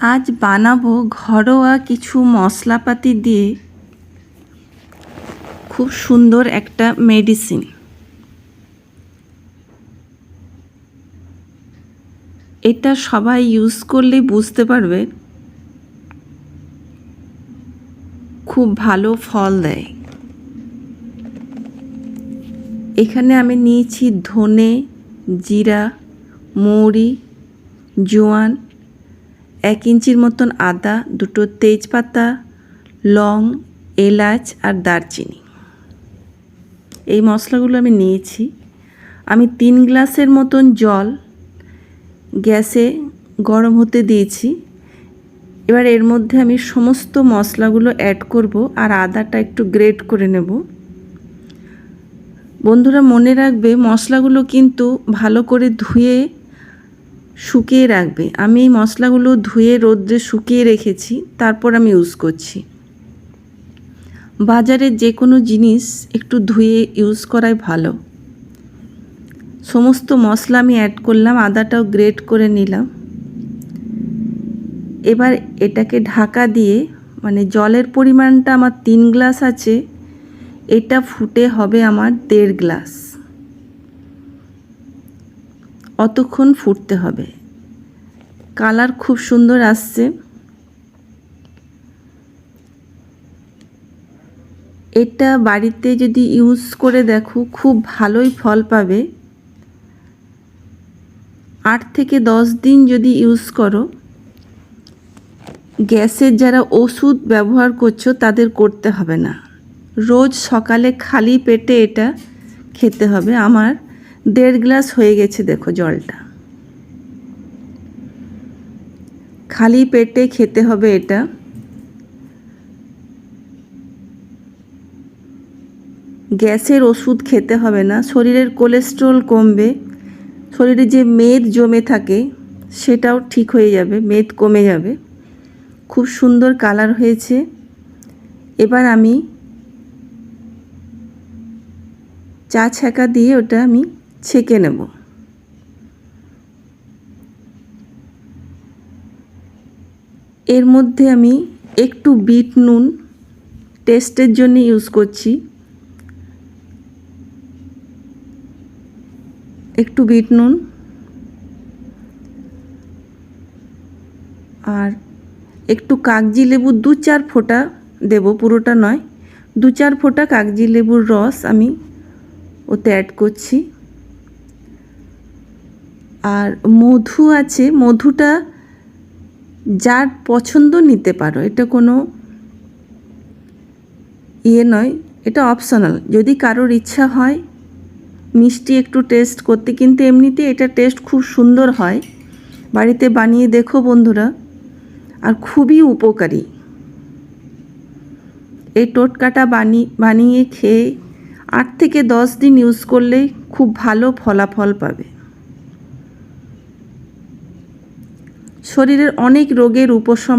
আজ বানাবো ঘরোয়া কিছু মশলাপাতি দিয়ে খুব সুন্দর একটা মেডিসিন এটা সবাই ইউজ করলে বুঝতে পারবে খুব ভালো ফল দেয়। এখানে আমি নিয়েছি ধনে, জিরা, মৌরি, জোয়ান এক ইঞ্চির মতন আদা, দুটো তেজপাতা, লং, এলাচ আর দারচিনি। এই মশলাগুলো আমি নিয়েছি। আমি তিন গ্লাসের মতন জল গ্যাসে গরম হতে দিয়েছি। এবার এর মধ্যে আমি সমস্ত মশলাগুলো অ্যাড করব আর আদাটা একটু গ্রেট করে নেব। বন্ধুরা মনে রাখবে, মশলাগুলো কিন্তু ভালো করে ধুয়ে শুকিয়ে রাখবে। আমি এই মশলাগুলো ধুয়ে রোদ্রে শুকিয়ে রেখেছি, তারপর আমি ইউজ করছি। বাজারের যে কোনো জিনিস একটু ধুয়ে ইউজ করাই ভালো। সমস্ত মশলা আমি অ্যাড করলাম, আদাটাও গ্রেট করে নিলাম। এবার এটাকে ঢাকা দিয়ে মানে জলের পরিমাণটা আমার তিন গ্লাস আছে, এটা ফুটে হবে আমার দেড় গ্লাস অতক্ষণ ফুটতে হবে। কালার খুব সুন্দর আসছে। এটা বাড়িতে যদি ইউজ করে দেখো, খুব ভালোই ফল পাবে। আট থেকে দশ দিন যদি ইউজ করো, গ্যাসের যারা ওষুধ ব্যবহার করছ তাদের করতে হবে না। রোজ সকালে খালি পেটে এটা খেতে হবে। আমার দেড় গ্লাস হয়ে গেছে, দেখো জলটা। খালি পেটে খেতে হবে এটা। গ্যাসের ওষুধ খেতে হবে না, শরীরের কোলেস্ট্রল কমবে। শরীরে যে মেদ জমে থাকে, সেটাও ঠিক হয়ে যাবে, মেদ কমে যাবে। খুব সুন্দর কালার হয়েছে। এবার আমি চা ছ্যাঁকা দিয়ে ওটা আমি ছেঁকে নেব। এর মধ্যে আমি একটু বিট নুন টেস্টের জন্য ইউজ করছি। একটু বিট নুন আর একটু কাগজি লেবু দু চার ফোঁটা দেব, পুরোটা নয়। দু চার ফোঁটা কাগজি লেবুর রস আমি ওতে অ্যাড করছি। আর মধু আছে, মধুটা যার পছন্দ নিতে পারো। এটা কোনো ইয়ে নয়, এটা অপশনাল যদি কারোর ইচ্ছা হয় মিষ্টি একটু টেস্ট করতে, কিন্তু এমনিতে এটা টেস্ট খুব সুন্দর হয়। বাড়িতে বানিয়ে দেখো বন্ধুরা, আর খুবই উপকারী। এই টোটকাটা বানিয়ে বানিয়ে খেয়ে আট থেকে দশ দিন ইউজ করলেই খুব ভালো ফলাফল পাবে। শরীরের অনেক রোগের উপশম